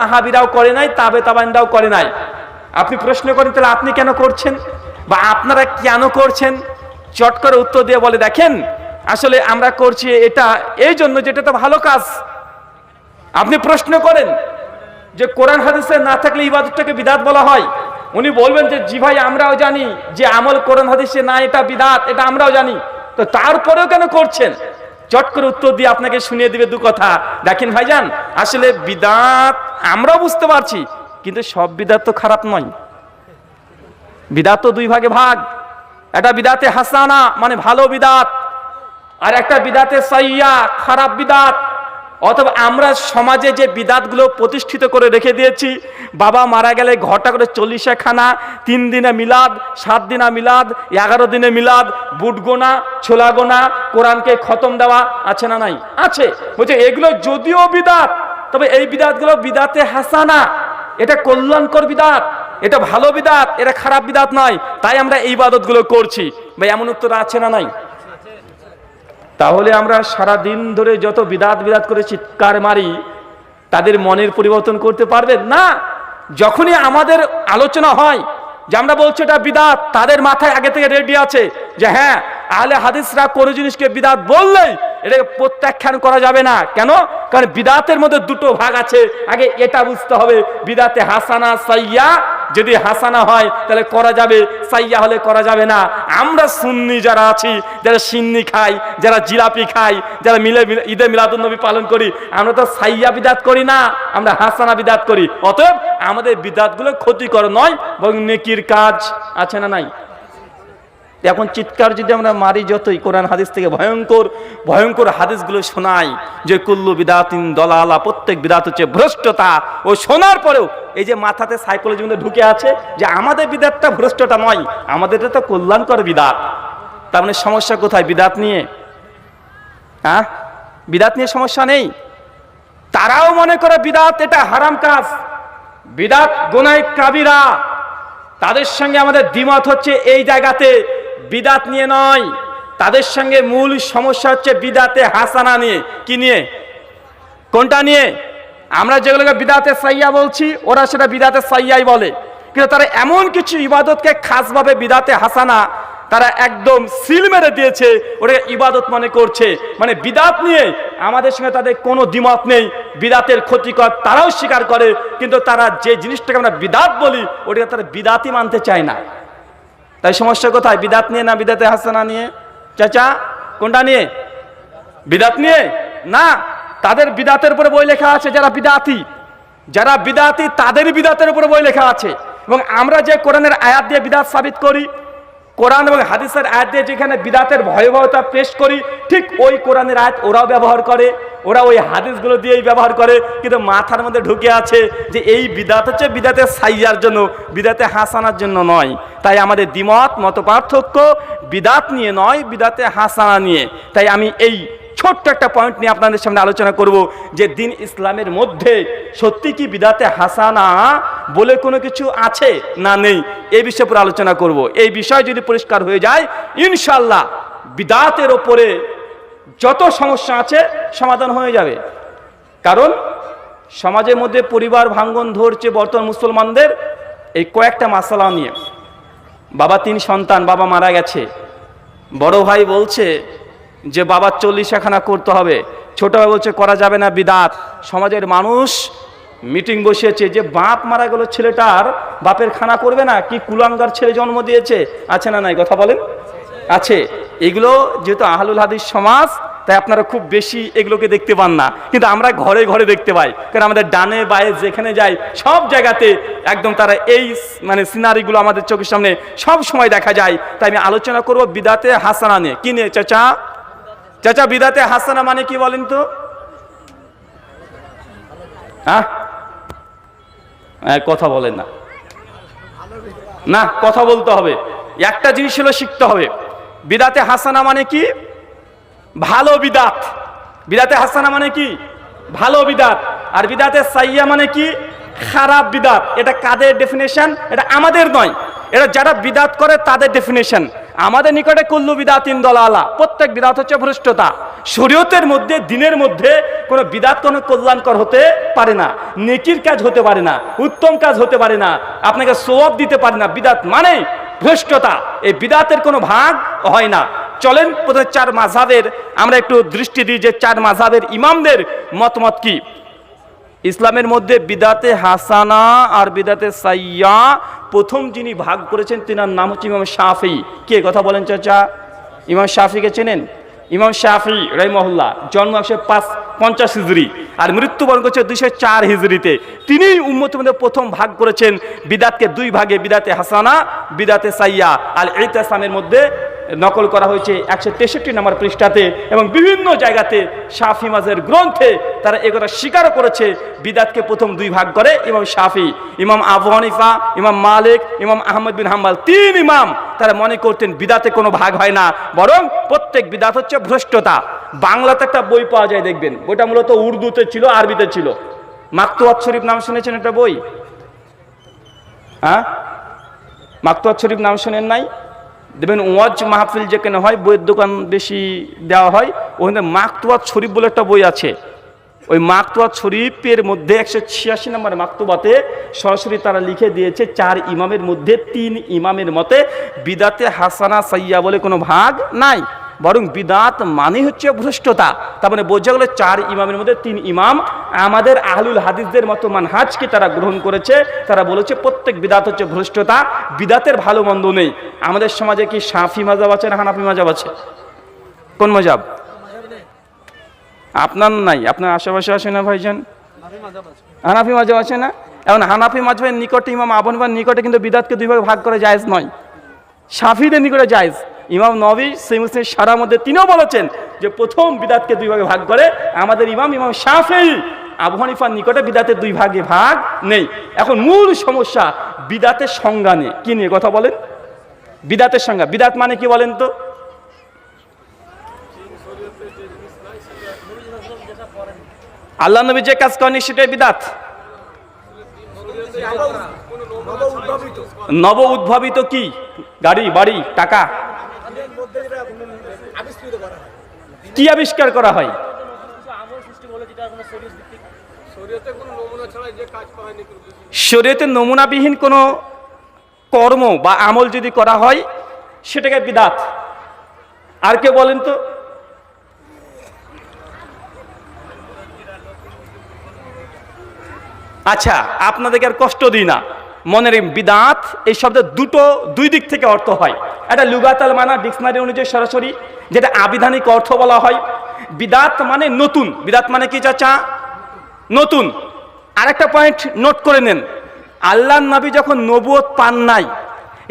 সাহাবিরাও করে নাই তাবে তাবানরাও করে নাই। আপনি প্রশ্ন করেন, তাহলে আপনি কেন করছেন? বা আপনারা কেন করছেন? চট করে উত্তর দিয়ে বলে, দেখেন, আসলে আমরা করছি এটা, এই জন্য যেটা তো ভালো কাজ। আপনি প্রশ্ন করেন যে কোরআন হাদিসে না থাকলে ইবাদতটাকে বিদাত বলা হয়? উনি বলবেন যে, জি ভাই, আমরাও জানি যে আমল কোরআন হাদিসে না, এটা বিদাত, এটা আমরাও জানি। তো তারপরেও কেন করছেন? চট করে উত্তর দিয়ে আপনাকে শুনিয়ে দিবে দু কথা। দেখেন ভাইজান, আসলে বিদাত আমরাও বুঝতে পারছি, কিন্তু সব বিদাত তো খারাপ নয়। বিদাত তো দুই ভাগে ভাগ। একটা বিদাতে হাসানা মানে ভালো বিদাত, আর একটা বিদাতে সাইয়া, খারাপ বিদাত। অথবা আমরা সমাজে যে বিদাতগুলো প্রতিষ্ঠিত করে রেখে দিয়েছি, বাবা মারা গেলে ঘরটা করে চল্লিশে খানা, তিন দিনে মিলাদ, সাত দিনা মিলাদ, এগারো দিনে মিলাদ, বুট গোনা, ছোলা গোনা, কোরআনকে খতম দেওয়া আছে না নাই? আছে। বলছে, এগুলো যদিও বিদাত তবে এই বিদাতগুলো বিদাতে হাসানা। এটা কল্যাণকর বিদাত, এটা ভালো বিদাত, এটা খারাপ বিদাত নয়। তাই আমরা এই ইবাদতগুলো করছি। ভাই, এমন উত্তর আছে না নাই? তাহলে আমরা সারা দিন ধরে যত বিদাত বিদাত করে চিৎকার মারি, তাদের মনের পরিবর্তন করতে পারবেন না। যখনই আমাদের আলোচনা হয় যে আমরা বলছি এটা বিদাত, তাদের মাথায় আগে থেকে রেডি আছে যে হ্যাঁ আহলে হাদিসরা কোনো জিনিসকে বিদাত বললেই এটাকে প্রত্যাখ্যান করা যাবে না। কেন? কারণ বিদাতের মধ্যে দুটো ভাগ আছে। আগে এটা বুঝতে হবে, বিদাতে হাসানা, সাইয়া। যদি হাসানা হয়, তাহলে করা যাবে, সাইয়া হলে করা যাবে না। আমরা সুন্নি যারা আছি, যারা সিন্নি খাই, যারা জিলাপি খাই, যারা মিলে ঈদে মিলাদুল নবী পালন করি, আমরা তো সাইয়া বিদাত করি না, আমরা হাসানা বিদাত করি। অতএব আমাদের বিদাতগুলো ক্ষতিকর নয়, বরং নেকির কাজ আছে না নাই? এখন চিৎকার যদি আমরা মারি যতই, কোরআন হাদিস থেকে ভয়ঙ্কর ভয়ঙ্কর হাদিসগুলো শোনাই যে কুল্লু বিদাতিন দলালা, প্রত্যেক বিদাত হচ্ছে ভ্রষ্টতা। ও শোনার পরেও এই যে মাথাতে সাইকোলজি মধ্যে ঢুকে আছে যে আমাদের বিদাতটা ভ্রষ্টতা নয়, আমাদেরটা তো কল্যাণকর বিদাত। তার মানে সমস্যা কোথায় বিদাত নিয়ে? হ্যাঁ? বিদাত নিয়ে সমস্যা নেই। তারাও মনে করে বিদাত এটা হারাম কাজ। বিদাত গোনায় কাবিরা। তাদের সঙ্গে আমাদের দ্বিমত হচ্ছে এই জায়গাতে। বিদাত নিয়ে নয়। তাদের সঙ্গে মূল সমস্যা হচ্ছে বিদাতে হাসানা নিয়ে। কি নিয়ে? কোনটা নিয়ে? আমরা যেগুলোকে বিদাতে সাইয়া বলছি, ওরা সেটা বিদাতে সাইয়াই বলে। কিন্তু তারা এমন কিছু ইবাদতকে খাসভাবে বিদাতে হাসানা, তারা একদম সিল মেরে দিয়েছে, ওটাকে ইবাদত মনে করছে। মানে বিদাত নিয়ে আমাদের সঙ্গে তাদের কোনো দ্বিমত নেই। বিদাতের ক্ষতিকর তারাও স্বীকার করে, কিন্তু তারা যে জিনিসটাকে আমরা বিদাত বলি, ওটাকে তারা বিদাতই মানতে চায় না। তাই সমস্যা কোথায় বিদাত নিয়ে না বিদাতে হাসানা নিয়ে? চাচা, কোনটা নিয়ে? বিদাত নিয়ে? না, তাদের বিদাতের উপরে বই লেখা আছে যারা বিদাতি। যারা বিদাতি তাদের বিদাতের উপরে বই লেখা আছে। এবং আমরা যে কোরআনের আয়াত দিয়ে বিদাত সাবিত করি কোরআন এবং হাদিসের আয়াত দিয়ে যেখানে বিদাতের ভয়াবহতা পেশ করি, ঠিক ওই কোরআনের আয়াত ওরাও ব্যবহার করে, ওরা ওই হাদিসগুলো দিয়েই ব্যবহার করে, কিন্তু মাথার মধ্যে ঢুকে আছে যে এই বিদাত হচ্ছে বিদাতে সাইয়ার জন্য, বিদাতে হাসানার জন্য নয়। তাই আমাদের দ্বিমত মত পার্থক্য বিদাত নিয়ে নয়, বিদাতে হাসানা নিয়ে। তাই আমি এই ছোট্ট একটা পয়েন্ট নিয়ে আপনাদের সামনে আলোচনা করব যে দিন ইসলামের মধ্যে সত্যি কি বিদাতে হাসানা বলে কোনো কিছু আছে না নেই? এই বিষয়ে পুরো আলোচনা করব। এই বিষয় যদি পরিষ্কার হয়ে যায় ইনশাল্লাহ বিদাতের ওপরে যত সমস্যা আছে সমাধান হয়ে যাবে। কারণ সমাজের মধ্যে পরিবার ভাঙ্গন ধরছে বর্তমান মুসলমানদের, এই কয়েকটা মাসালা নিয়ে। বাবা তিন সন্তান, বাবা মারা গেছে। বড় ভাই বলছে যে, বাবা চল্লিশ খানা করতে হবে। ছোট ভাই বলছে, করা যাবে না বিদাত। সমাজের মানুষ মিটিং বসিয়েছে যে বাপ মারা গেল ছেলেটার, বাপের খানা করবে না, কি কুলাঙ্গার ছেলে জন্ম দিয়েছে, আছে না নাই? কথা বলেন। আছে। এগুলো যেহেতু আহলুল হাদিস সমাজ, তাই আপনারা খুব বেশি এগুলোকে দেখতে পান না। কিন্তু আমরা ঘরে ঘরে দেখতে পাই। কারণ আমাদের ডানে বায়ে যেখানে যাই, সব জায়গাতে একদম তারা এই মানে সিনারিগুলো আমাদের চোখের সামনে সব সময় দেখা যায়। তাই আমি আলোচনা করব বিদাতে হাসানা নিয়ে। কি নিয়ে? চাচা? চাচা, বিদাতে হাসানা মানে কি বলেন তো? হ্যাঁ? কথা বলেন না। না, কথা বলতে হবে। একটা জিনিস হলো শিখতে হবে। বিদাতে হাসানা মানে কি? ভালো বিদাত। বিদাতে হাসানা মানে কি? ভালো বিদাত। আর বিদাতে সাইয়া মানে কি? খারাপ বিদাত। এটা কাদের ডেফিনেশন এটা আমাদের নয়। এটা যারা বিদাত করে, তাদের ডেফিনেশন আমাদের নিকটে কুল্লু বিদাতিন দলালা। প্রত্যেক বিদাত হচ্ছে ভ্রষ্টতা। শরীয়তের মধ্যে, দিনের মধ্যে কোনো বিদাত কোনো কল্যাণকর হতে পারে না, নেকির কাজ হতে পারে না, উত্তম কাজ হতে পারে না, আপনাকে সোয়াব দিতে পারে না। বিদাত মানে ভ্রষ্টতা। এই বিদাতের কোনো ভাগ হয় না। চলেন, প্রথমে চার মাঝাবের আমরা একটু দৃষ্টি দিই যে চার মাঝাবের ইমামদের মতামত কি। ইসলামের মধ্যে বিদাতে হাসানা আর বিদাতে সাইয়া প্রথম যিনি ভাগ করেছেন, তিনার নাম হচ্ছে ইমাম শাফি। কে? কথা বলেন চাচা। ইমাম শাফিকে চেনেন? ইমাম শাফি রহিমহল্লা জন্ম একশো পাঁচ পঞ্চাশ হিজড়ি আর মৃত্যুবরণ করছে দুইশো চার হিজড়িতে তিনি উম্মতের মধ্যে প্রথম ভাগ করেছেন। বিদাতকে দুই ভাগে, বিদাতে হাসানা, বিদাতে সাইয়া। আর ইতাসামের মধ্যে নকল করা হয়েছে একশো তেষট্টি নম্বর পৃষ্ঠাতে এবং বিভিন্ন জায়গাতে শাফি মাঝের গ্রন্থে তারা একথা স্বীকার করেছে। বিদাতকে প্রথম দুই ভাগ করে ইমাম শাফি, ইমাম আবু হানিফা, ইমাম মালিক, ইমাম আহমদ বিন হাম্বাল। তিন ইমাম তারা মনে করতেন বিদাতে কোনো ভাগ হয় না, বরং প্রত্যেক বিদাত হচ্ছে ভ্রষ্টতা। বাংলাতে একটা বই পাওয়া যায়, দেখবেন। বইটা মূলত উর্দুতে ছিল, আরবিতে ছিল। মাকতুয়াত শরীফ নাম শুনেছেন একটা বই? হ্যাঁ? মাকতুয়াত শরীফ নাম শোনেন নাই? দেখবেন ওয়াজ মাহফিল যেখানে হয়, বইয়ের দোকান বেশি দেওয়া হয়, ওখানে মাকতুয়াত শরীফ বলে একটা বই আছে। ওই মাকতুয়াত শরীফের মধ্যে একশো ছিয়াশি নম্বর মাকতুবাতে সরাসরি তারা লিখে দিয়েছে, চার ইমামের মধ্যে তিন ইমামের মতে বিদাতে হাসানা সাইয়া বলে কোনো ভাগ নাই, বরং বিদাত মানে হচ্ছে ভ্রষ্টতা। তার মানে বোঝা গেল চার ইমামের মধ্যে তিন ইমাম, আমাদের আহলুল হাদিসদের মতো মানহাজকে তারা গ্রহণ করেছে, তারা বলেছে প্রত্যেক বিদাত হচ্ছে ভ্রষ্টতা, বিদাতের ভালো মন্দ নেই। আমাদের সমাজে কি সাফি মাজাব আছে না হানাফি মাজাব আছে? কোন মজাব? আপনার নাই, আপনার আশেপাশে আসে না ভাইজান? হানাফি মাজাব আছে না? এখন হানাফি মাঝবের নিকটে ইমাম আবনবার নিকটে কিন্তু বিদাতকে দুই ভাগে করে জায়েজ নয়। সাফিদের নিকটে জায়েজ। ইমাম নবী, সেই মুসলিম সারা মধ্যে তিনিও বলেছেন যে প্রথম বিদাতকে দুই ভাগে ভাগ করে আমাদের ইমাম ইমাম সাফি আবু হানিফার নিকটে বিদাতের দুই ভাগে ভাগ নেই। এখন মূল সমস্যা, বিদাতের সংজ্ঞা নিয়ে। কি নিয়ে কথা বলেন? বিদাতের সংজ্ঞা। বিদাত মানে কি বলেন তো? আল্লাহ নবী যে কাজ করেনি সেটাই বিদাত। নব উদ্ভাবিত কি? গাড়ি, বাড়ি, টাকা। কি আবিষ্কার করা হয়? শরীয়তে নমুনাবিহীন কোনো কর্ম বা আমল যদি করা হয়, সেটাকে বিদাত। আর কে বলেন তো? আচ্ছা আপনাদেরকে আর কষ্ট দিই না। মনের বিদাঁত, এই শব্দের দুটো, দুই দিক থেকে অর্থ হয়। এটা লুগাতাল মানা, ডিকশনারি অনুযায়ী সরাসরি, যেটা আবিধানিক অর্থ বলা হয়। বিদাত মানে নতুন। বিদাত মানে কি চাচা? নতুন। আরেকটা পয়েন্ট নোট করে নেন। আল্লাহ নবী যখন নবুয়ত পান নাই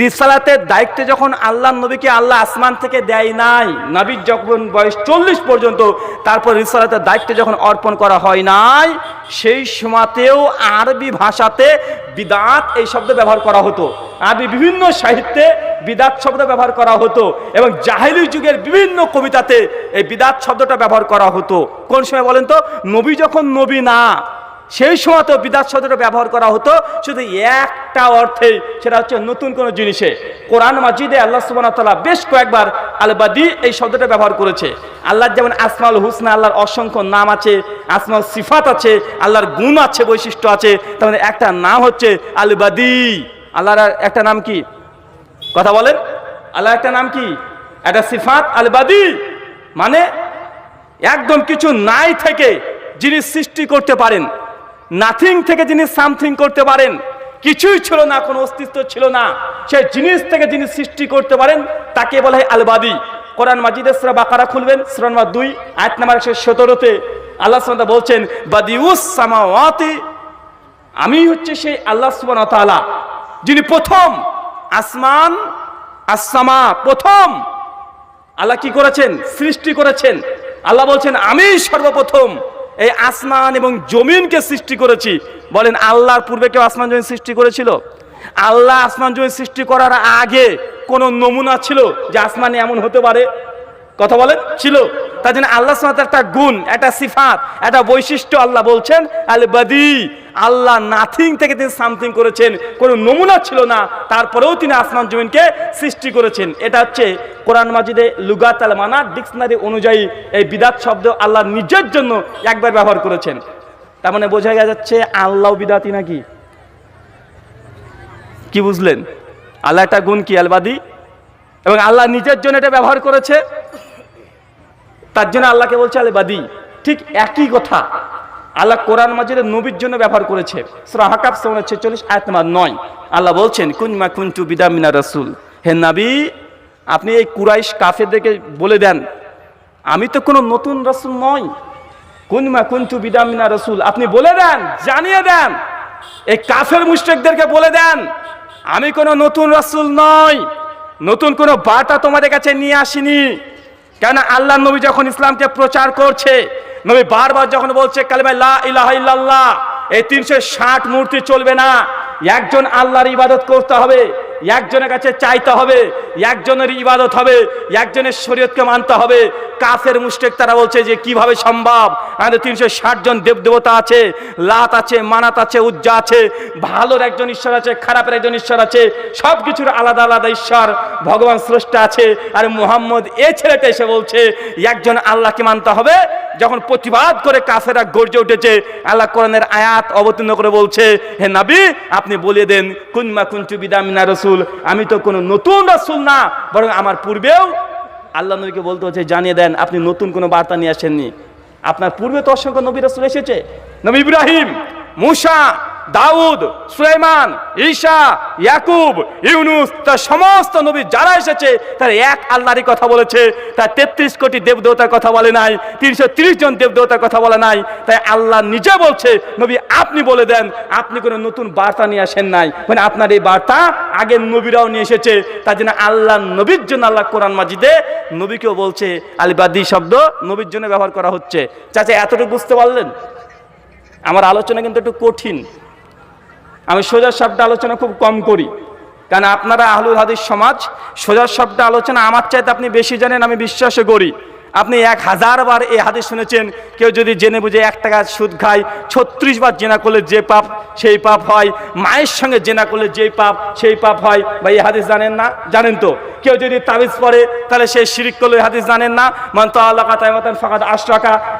রিসালাতের দায়িত্বে যখন আল্লাহ নবীকে আল্লাহ আসমান থেকে দেয় নাই, নবীর যখন বয়স চল্লিশ পর্যন্ত, তারপর রিসালাতের দায়িত্বে যখন অর্পণ করা হয় নাই, সেই সময়তেও আরবি ভাষাতে বিদাত এই শব্দ ব্যবহার করা হতো। আরবি বিভিন্ন সাহিত্যে বিদাত শব্দ ব্যবহার করা হতো এবং জাহেলি যুগের বিভিন্ন কবিতাতে এই বিদাত শব্দটা ব্যবহার করা হতো। কোন সময় বলেন তো? নবী যখন নবী না সেই সময় তো বিদাত শব্দটা ব্যবহার করা হতো, শুধু একটা অর্থে সেটা হচ্ছে নতুন কোনো জিনিসে। কোরআন মাজিদে আল্লাহ তাল্লাহ বেশ কয়েকবার আলবাদি এই শব্দটা ব্যবহার করেছে। আল্লাহর যেমন আসমাউল হুসনা, আল্লাহর অসংখ্য নাম আছে, আসমাউল সিফাত আছে, আল্লাহর গুণ আছে, বৈশিষ্ট্য আছে, তার মানে একটা নাম হচ্ছে আলবাদি। আল্লাহর একটা নাম কি? কথা বলেন। আল্লাহ একটা নাম কি? একটা সিফাত, আলবাদি। মানে একদম কিছু নাই থেকে যিনি সৃষ্টি করতে পারেন নাথিং থেকে যিনি সামথিং করতে পারেন, কিছুই ছিল না, কোনো অস্তিত্ব ছিল না। সে জিনিস থেকে যিনি সৃষ্টি করতে পারেন, তাকে বলা হয় আলবাদি। কোরআন মাজিদের সুরা বাকারা খুলবেন, সুরা দুই, আয়াত নাম্বার একশো সতেরোতে আল্লাহ তাআলা বলছেন, বাদিউস সামাওয়াতি আমি হচ্ছে সেই আল্লাহ সুবহানাহু ওয়া তাআলা, যিনি প্রথম, আসমান আসামা প্রথম। আল্লাহ কি করেছেন? সৃষ্টি করেছেন। আল্লাহ বলছেন, আমি সর্বপ্রথম। এই আসমান এবং জমিনকে সৃষ্টি করেছি। বলেন, আল্লাহর পূর্বে কেউ আসমান, জমিন সৃষ্টি করেছিল? আল্লাহ আসমান, জমিন সৃষ্টি করার আগে কোনো নমুনা ছিল যে আসমান এমন হতে পারে? কথা বলেন, ছিল। তার জন্য আল্লাহ সালাত একটা গুণ, একটা সিফাত, একটা বৈশিষ্ট্য আল্লাহ বলছেন আলে বাদি আল্লাহ নাথিং থেকে তিনি সামথিং করেছেন। কোনো নমুনা ছিল না। তারপরেও তিনি আসমান জমিনকে সৃষ্টি করেছেন। এটা হচ্ছে কোরআন মাজিদে লুগাত আল মানা, ডিকশনারি অনুযায়ী এই বিদাত শব্দ আল্লাহ নিজের জন্য একবার ব্যবহার করেছেন। তার মানে বোঝা যাচ্ছে আল্লাহ বিদাতি নাকি? কি বুঝলেন? আল্লাহ একটা গুণ কি? আলবাদি? এবং আল্লাহ নিজের জন্য এটা ব্যবহার করেছে? তার জন্য আল্লাহকে বলছে আলবাদি। ঠিক একই কথা। আল্লাহ কোরআন মাজিদের নবীর জন্য ব্যবহার করেছে। হাকাব ছেচল্লিশ, আয়াত নাম্বার নয়। আল্লাহ বলছেন কুনমা কুনটু বিদামিনা রসুল। হে নাবি, আপনি এই কুরাইশ কাফেরদেরকে বলে দেন, আমি তো কোনো নতুন রসুল নয় কুনমা কুনটু বিদামিনা রসুল। আপনি বলে দেন, জানিয়ে দেন, এই কাফের মুশরিকদেরকে বলে দেন, আমি কোনো নতুন রসুল নই। নতুন কোনো বার্তা তোমাদের কাছে নিয়ে আসিনি। কেন আল্লাহ নবী যখন ইসলামকে প্রচার করছে নবী বারবার যখন বলছে কালিমা লা ইলাহা ইল্লাল্লাহ, এই তিনশো ষাট মূর্তি চলবে না, একজন আল্লাহর ইবাদত করতে হবে একজনের কাছে চাইতে হবে, একজনের ইবাদত হবে, একজনের শরীয়তকে মানতে হবে। কাফের, মুশরিক তারা বলছে যে, কীভাবে সম্ভব? আমাদের তিনশো ষাট জন দেব দেবতা আছে, লাত আছে, মানাত আছে, উজ্জা আছে, ভালোর একজন ঈশ্বর আছে, খারাপের একজন ঈশ্বর আছে সব কিছুর আলাদা আলাদা ঈশ্বর, ভগবান স্রষ্টা আছে। আর মুহাম্মদ এ ছেলেটা এসে বলছে, একজন আল্লাহকে মানতে হবে। যখন প্রতিবাদ করে কাফেরা গর্জে উঠেছে, আল্লাহ কোরআনের আয়াত অবতীর্ণ করে বলছে, হে নাবি, আপনি বলে দেন, কুনমা কুনচু বিদামিনা রসুল আমি তো কোনো নতুন রসুল না, বরং আমার পূর্বেও। আল্লাহ নবীকে বলতে হচ্ছে, জানিয়ে দেন, আপনি নতুন কোনো বার্তা নিয়ে আসেননি। আপনার পূর্বে তো অসংখ্য নবী রসুল এসেছে। নবী ইব্রাহিম, মুসা দাউদ, সুলাইমান, ঈশা, ইয়াকুব, ইউনুস, তার সমস্ত নবী যারা এসেছে, তারা এক আল্লাহরই কথা বলেছে। তার তেত্রিশ কোটি দেবদেবতার কথা বলে নাই, তিনশো জন দেবদেবতার কথা বলে নাই। তাই আল্লাহ নিজে বলছে, নবী, আপনি বলে দেন, আপনি কোনো নতুন বার্তা নিয়ে আসেন নাই। মানে আপনার এই বার্তা আগের নবীরাও নিয়ে এসেছে, তার জন্য আল্লাহ নবীর জন্য আল্লাহ কোরআন মাজিদে নবীকেও বলছে, আলিবাদি শব্দ নবীর জন্য ব্যবহার করা হচ্ছে। চাচা, এতটুকু বুঝতে পারলেন? আমার আলোচনা কিন্তু একটু কঠিন। আমি সোজা শব্দ আলোচনা খুব কম করি। কারণ আপনারা আহলুল হাদিস সমাজ, সোজা শব্দ আলোচনা আমার চাইতে আপনি বেশি জানেন, আমি বিশ্বাস করি। আপনি এক হাজার বার এই হাদিস শুনেছেন, কেউ যদি জেনে বুঝে এক টাকা সুদ খায়, ছত্রিশ বার জেনা করলে যে পাপ, সেই পাপ হয়। মায়ের সঙ্গে জেনা করলে যে পাপ, সেই পাপ হয়। বা এই হাদিস জানেন না? জানেন তো। কেউ যদি তাবিজ পড়ে, তাহলে সে শিরিক করলে হাদিস জানেন না। মান তো আল্লাহ মাতান ফাঁকা আশ টাকা